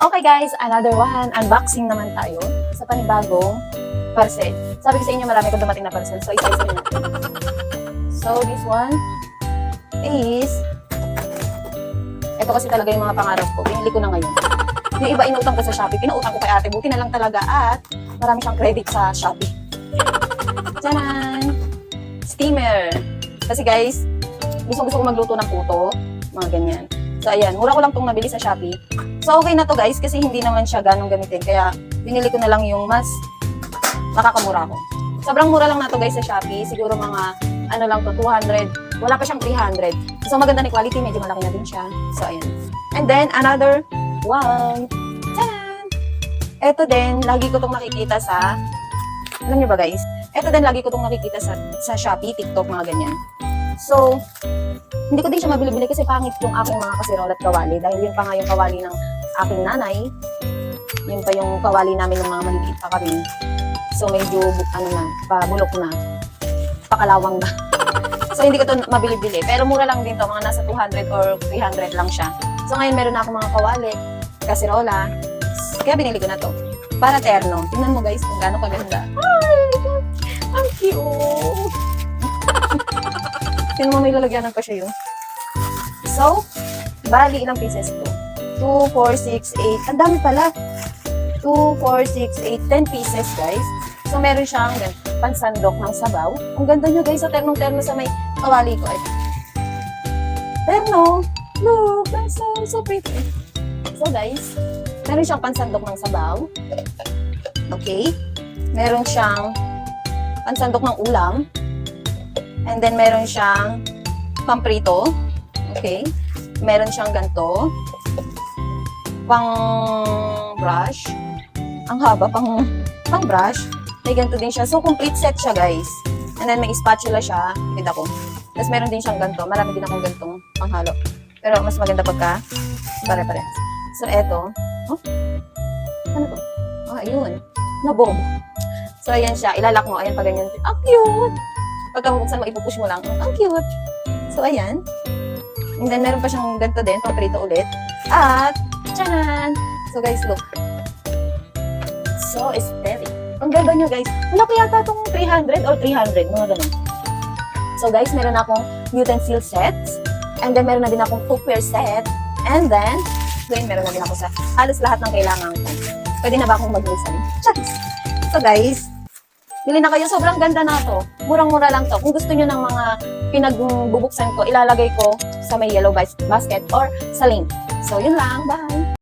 Okay guys, another one. Unboxing naman tayo sa panibagong parcel. Sabi ko sa inyo, marami kong dumating na parcel. So, isa-isa rin natin. So, this one is... Ito kasi talaga yung mga pangarap ko. Pinili ko na ngayon. Yung iba inutang ko sa Shopee. Pinautang ko kay ate. Buti na lang talaga at marami siyang credit sa Shopee. Tanan! Steamer. Kasi guys, gusto gusto ko magluto ng puto. Mga ganyan. So, ayan. Mura ko lang itong nabili sa Shopee. So, okay na to guys kasi hindi naman siya ganong gamitin. Kaya, binili ko na lang yung mas makakamura ko. Sobrang mura lang na to guys sa Shopee. Siguro mga, ano lang to, 200. Wala pa siyang 300. So, maganda ni quality. Medyo malaki na din siya. So, ayan. And then, another one. Taran! Ito din, lagi ko tong nakikita sa, alam niyo ba guys? Ito din, lagi ko tong nakikita sa, sa Shopee, TikTok, mga ganyan. So, hindi ko din siya mabili-bili kasi pangit yung aking mga kasirol at kawali. Dahil yun pa nga yung kawali ng aking nanay. Yun pa yung kawali namin ng mga maliliit pa kami. So, medyo, ano na, pabulok na. Pakalawang na. so, hindi ko to mabili-bili. Pero mura lang din to. Mga nasa 200 or 300 lang siya. So, ngayon meron na ako mga kawali, kasirola. Kaya binili ko na to. Para terno. Tingnan mo guys kung gaano kaganda. Ay, ang cute. Tingnan mo may lalagyanan pa siya yun. So, bali ilang pieces to? 2, 4, 6, 8. Ang dami pala. 2, 4, 6, 8, 10 pieces, guys. So, meron siyang pansandok ng sabaw. Ang ganda nyo, guys, sa ternong-terno sa may kawali ko. Ito. Terno! Look, that's so, so pretty. So, guys, meron siyang pansandok ng sabaw. Okay? Meron siyang pansandok ng ulam. And then, meron siyang pamprito. Okay? Meron siyang ganto. Pang brush. Ang haba, pang, pang brush. May ganito din siya. So, complete set siya, guys. And then, may spatula siya. Kita ko. Tapos, meron din siyang ganto. Marami din akong gantong panghalo. Pero, mas maganda pagka pare-pare. So, eto. Oh? Ano to? Ah, ayun. Nabob. So, ayan siya. Ilalak mo. Ayan pa ganyan. Ang cute! Pagka buksan mo, ipupush mo lang. Ang cute! So, ayan. And then, meron pa siyang ganito din, paprito ulit. At, tchanan! So, guys, look. So aesthetic. Ang ganda niya, guys. Wala pa yata itong 300 or 300, mga ganun. So, guys, meron akong utensil sets. And then, meron na din akong cookware set. And then, ngayon, meron na din ako sa halos lahat ng kailangan ko. Pwede na ba akong mag-resign? Charis! So, guys, Bili na kayo. Sobrang ganda na to. Murang-mura lang to. Kung gusto nyo ng mga pinagbubuksan ko, ilalagay ko sa may yellow bas- basket or sa link. So, yun lang. Bye!